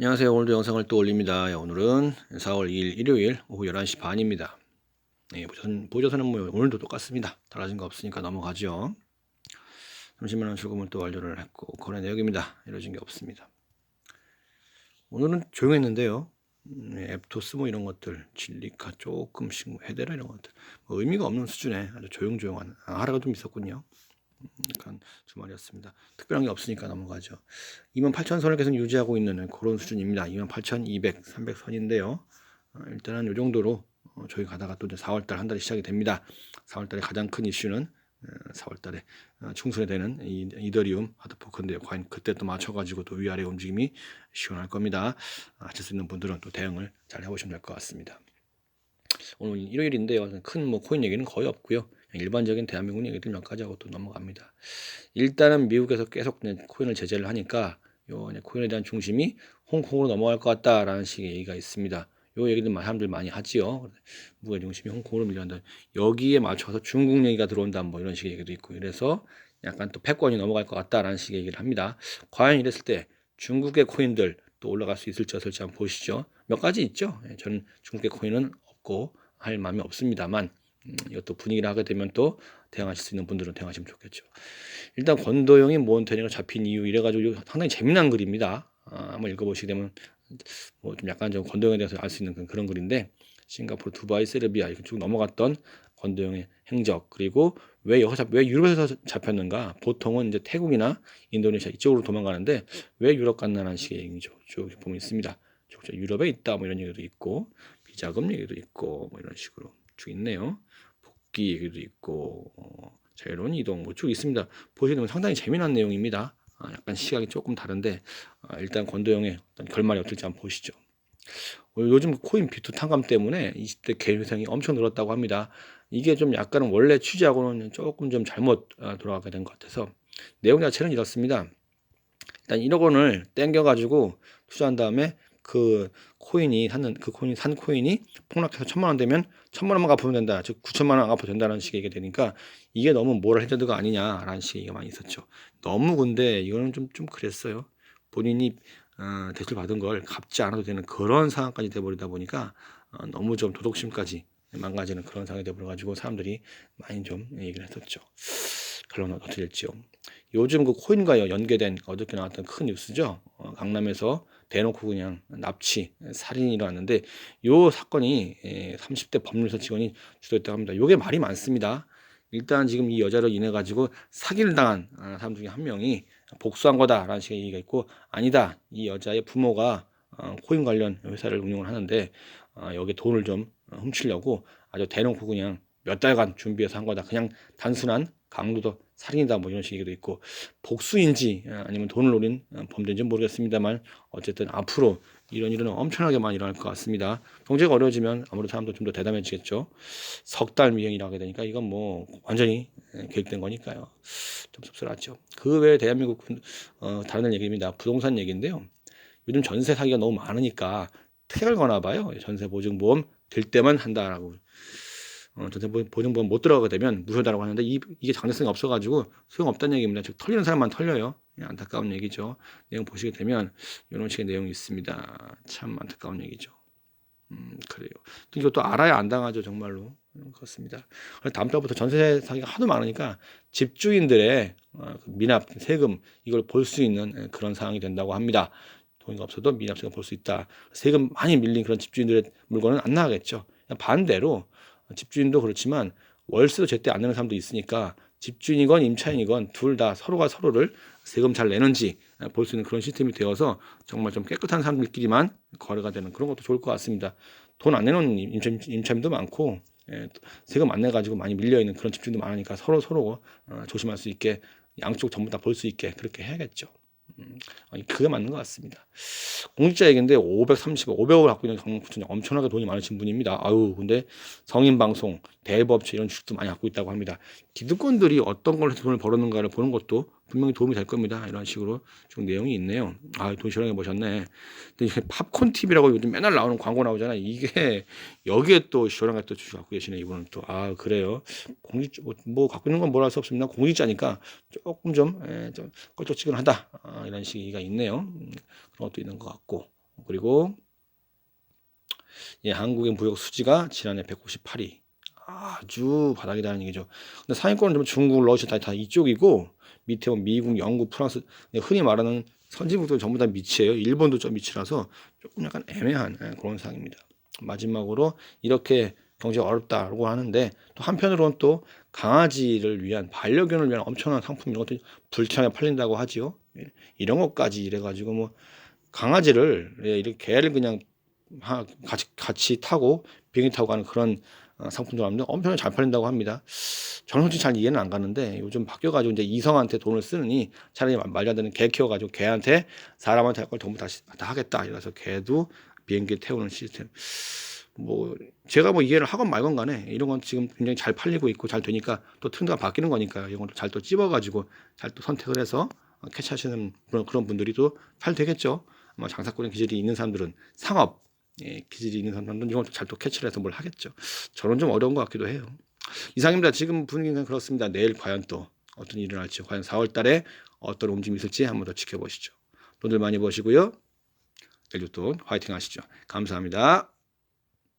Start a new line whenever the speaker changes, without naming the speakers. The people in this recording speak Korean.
안녕하세요. 오늘도 영상을 또 올립니다. 예, 오늘은 4월 2일 일요일 오후 11시 반입니다. 네, 보조선, 보조선은 뭐 오늘도 똑같습니다. 달라진 거 없으니까 넘어가죠. 30만원 출금을 또 완료를 했고 거래 내역입니다. 이루어진 게 없습니다. 오늘은 조용했는데요. 음, 네, 앱토스 뭐 이런 것들, 진리카 조금씩 뭐 헤데라 이런 것들 뭐 의미가 없는 수준의 아주 조용조용한 아, 하루가 좀 있었군요. 약간 주말이었습니다. 특별한 게 없으니까 넘어가죠. 28,000선을 계속 유지하고 있는 그런 수준입니다. 28,200, 300선인데요. 어, 일단은 이 정도로 어, 저희 가다가 또 이제 4월달 한 달이 시작이 됩니다. 4월달에 가장 큰 이슈는 4월달에 어, 충선이 되는 이 이더리움 하드포크인데요. 과연 그때 또 맞춰가지고 또 위아래 움직임이 시원할 겁니다. 하실 수 있는 분들은 또 대응을 잘 해보시면 될 것 같습니다. 오늘 일요일인데요. 큰 뭐 코인 얘기는 거의 없고요. 일반적인 대한민국 얘기들 몇 가지 하고 또 넘어갑니다. 일단은 미국에서 계속 코인을 제재를 하니까 요 코인에 대한 중심이 홍콩으로 넘어갈 것 같다라는 식의 얘기가 있습니다. 요 얘기들 사람들 많이 하지요. 무게 중심이 홍콩으로 밀려난다. 여기에 맞춰서 중국 얘기가 들어온다. 뭐 이런 식의 얘기도 있고 이래서 약간 또 패권이 넘어갈 것 같다라는 식의 얘기를 합니다. 과연 이랬을 때 중국의 코인들 또 올라갈 수 있을지 없을지 한번 보시죠. 몇 가지 있죠. 예, 저는 중국의 코인은 없고 할 마음이 없습니다만 음, 이것도 분위기를 하게 되면 또 대응하실 수 있는 분들은 대응하시면 좋겠죠. 일단 권도영이 몬테니가 잡힌 이유 이래가지고 상당히 재미난 글입니다. 아, 한번 읽어보시게 되면 뭐 좀 약간 좀 권도영에 대해서 알 수 있는 그런 글인데 싱가포르, 두바이, 세르비아 이렇게 쭉 넘어갔던 권도영의 행적 그리고 왜 여기서 왜 유럽에서 잡혔는가? 보통은 이제 태국이나 인도네시아 이쪽으로 도망가는데 왜 유럽 갔나라는 식의 얘기죠. 쭉 보면 있습니다. 유럽에 있다 뭐 이런 얘기도 있고 비자금 얘기도 있고 뭐 이런 식으로 쭉 있네요. 복귀 얘기도 있고 어, 자유로운 이동 뭐 쭉 있습니다. 보시게 되면 상당히 재미난 내용입니다. 아, 약간 시각이 조금 다른데 아, 일단 권도영의 어떤 결말이 어떨지 한번 보시죠. 어, 요즘 코인 비투 탕감 때문에 20대 개회생이 엄청 늘었다고 합니다. 이게 좀 약간은 원래 취지하고는 조금 좀 잘못 아, 돌아가게 된 것 같아서 내용 자체는 이렇습니다. 일단 1억 원을 땡겨가지고 투자한 다음에 그 코인이 사는 그 코인 산 코인이 폭락해서 천만 원 되면 천만 원만 갚으면 된다. 즉 9천만 원 갚아도 된다는 식의 얘기가 되니까 이게 너무 모럴 헤드가 아니냐라는 식의 얘기가 많이 있었죠. 너무 근데 이거는 좀좀 그랬어요. 본인이 어, 대출 받은 걸 갚지 않아도 되는 그런 상황까지 돼버리다 보니까 어, 너무 좀 도덕심까지 망가지는 그런 상황이 돼버려가지고 사람들이 많이 좀 얘기를 했었죠. 결론은 어떻게 될지요. 요즘 그 코인과 연계된 어저께 나왔던 큰 뉴스죠. 어, 강남에서 대놓고 그냥 납치, 살인이 일어났는데 요 사건이 30대 예, 법률사 직원이 주도했다고 합니다. 요게 말이 많습니다. 일단 지금 이 여자로 인해 가지고 사기를 당한 아, 사람 중에 한 명이 복수한 거다라는 식의 얘기가 있고 아니다 이 여자의 부모가 어, 코인 관련 회사를 운영을 하는데 어, 여기 돈을 좀 훔치려고 아주 대놓고 그냥 몇 달간 준비해서 한 거다 그냥 단순한 강도도 살인이다 뭐 이런 식으로 있고 복수인지 아, 아니면 돈을 노린 어, 범죄인지 모르겠습니다만 어쨌든 앞으로 이런 일은 엄청나게 많이 일어날 것 같습니다. 경제가 어려워지면 아무래도 사람도 좀 더 대담해지겠죠. 석 달 미행이라 하게 되니까 이건 뭐 완전히 예, 계획된 거니까요. 좀 씁쓸하죠. 그 외에 대한민국 어, 다른 얘기입니다. 부동산 얘기인데요. 요즘 전세 사기가 너무 많으니까 택을 거나 봐요. 전세 보증 보험 될 때만 한다라고. 어, 전세 보증보험 못 들어가게 되면 무효다라고 하는데 이, 이게 장래성이 없어가지고 소용없다는 얘기입니다. 즉 털리는 사람만 털려요. 안타까운 얘기죠. 내용 보시게 되면 이런 식의 내용이 있습니다. 참 안타까운 얘기죠. 음, 그래요. 이것도 알아야 안 당하죠, 정말로. 음, 그렇습니다. 다음 달부터 전세 사기가 하도 많으니까 집주인들의 어, 그 미납, 세금 이걸 볼 수 있는 예, 그런 상황이 된다고 합니다. 돈이 없어도 미납 세금 볼 수 있다. 세금 많이 밀린 그런 집주인들의 물건은 안 나가겠죠. 반대로 집주인도 그렇지만 월세도 제때 안 내는 사람도 있으니까 집주인이건 임차인이건 둘 다 서로가 서로를 세금 잘 내는지 볼 수 있는 그런 시스템이 되어서 정말 좀 깨끗한 사람들끼리만 거래가 되는 그런 것도 좋을 것 같습니다. 돈 안 내는 임차인, 임차인도 많고 예, 세금 안 내가지고 많이 밀려있는 그런 집주인도 많으니까 서로 서로 어, 조심할 수 있게 양쪽 전부 다 볼 수 있게 그렇게 해야겠죠. 음, 그게 맞는 것 같습니다. 공직자 얘기인데 530억, 500억을 갖고 있는 정부촌 엄청나게 돈이 많으신 분입니다. 아유, 근데 성인 방송, 대법체 이런 주식도 많이 갖고 있다고 합니다. 기득권들이 어떤 걸 해서 돈을 벌었는가를 보는 것도 분명히 도움이 될 겁니다. 이런 식으로 좀 내용이 있네요. 아, 돈 시원하게 보셨네. 근데 이게 팝콘 TV라고 요즘 맨날 나오는 광고 나오잖아. 이게 여기에 또 시원하게 또 주식 갖고 계시네. 이분은 또. 아, 그래요. 공직, 뭐, 뭐 갖고 있는 건 뭐라 할 수 없습니다. 공직자니까 조금 좀, 에, 좀 껄쩍지근하다. 아, 이런 식이가 있네요. 음, 그런 것도 있는 것 같고. 그리고 예, 한국의 무역 수지가 지난해 198위. 아주 바닥이다는 얘기죠. 근데 상위권은 좀 중국, 러시아 다, 다 이쪽이고 밑에 보면 미국, 영국, 프랑스 네, 흔히 말하는 선진국들 전부 다 밑이에요. 일본도 좀 밑이라서 조금 약간 애매한 예, 그런 상황입니다. 마지막으로 이렇게 경제가 어렵다고 하는데 또 한편으로는 또 강아지를 위한 반려견을 위한 엄청난 상품 이런 것들이 불창에 팔린다고 하지요. 예, 이런 것까지 이래가지고 뭐 강아지를 예, 이렇게 개를 그냥 하- 같이 같이 타고 비행기 타고 가는 그런 어, 상품들 하면 엄청 잘 팔린다고 합니다. 저는 솔직히 잘 이해는 안 가는데 요즘 바뀌어가지고 이제 이성한테 돈을 쓰느니 차라리 말- 말도 안 되는 개 키워가지고 개한테 사람한테 할 걸 전부 다시 다 하겠다. 이래서 개도 비행기 태우는 시스템. 뭐 제가 뭐 이해를 하건 말건 간에 이런 건 지금 굉장히 잘 팔리고 있고 잘 되니까 또 트렌드가 바뀌는 거니까 이런 잘또 찝어가지고 잘 또 선택을 해서 어, 캐치하시는 그런 그런 분들이 또 잘 되겠죠. 아마 장사꾼의 기질이 있는 사람들은 상업 예, 기질이 있는 사람들은 이걸 잘 또 캐치를 해서 뭘 하겠죠. 저는 좀 어려운 것 같기도 해요. 이상입니다. 지금 분위기는 그렇습니다. 내일 과연 또 어떤 일이 일어날지, 과연 4월 달에 어떤 움직임이 있을지 한번 더 지켜보시죠. 돈들 많이 버시고요. 내일도 또 화이팅 하시죠. 감사합니다.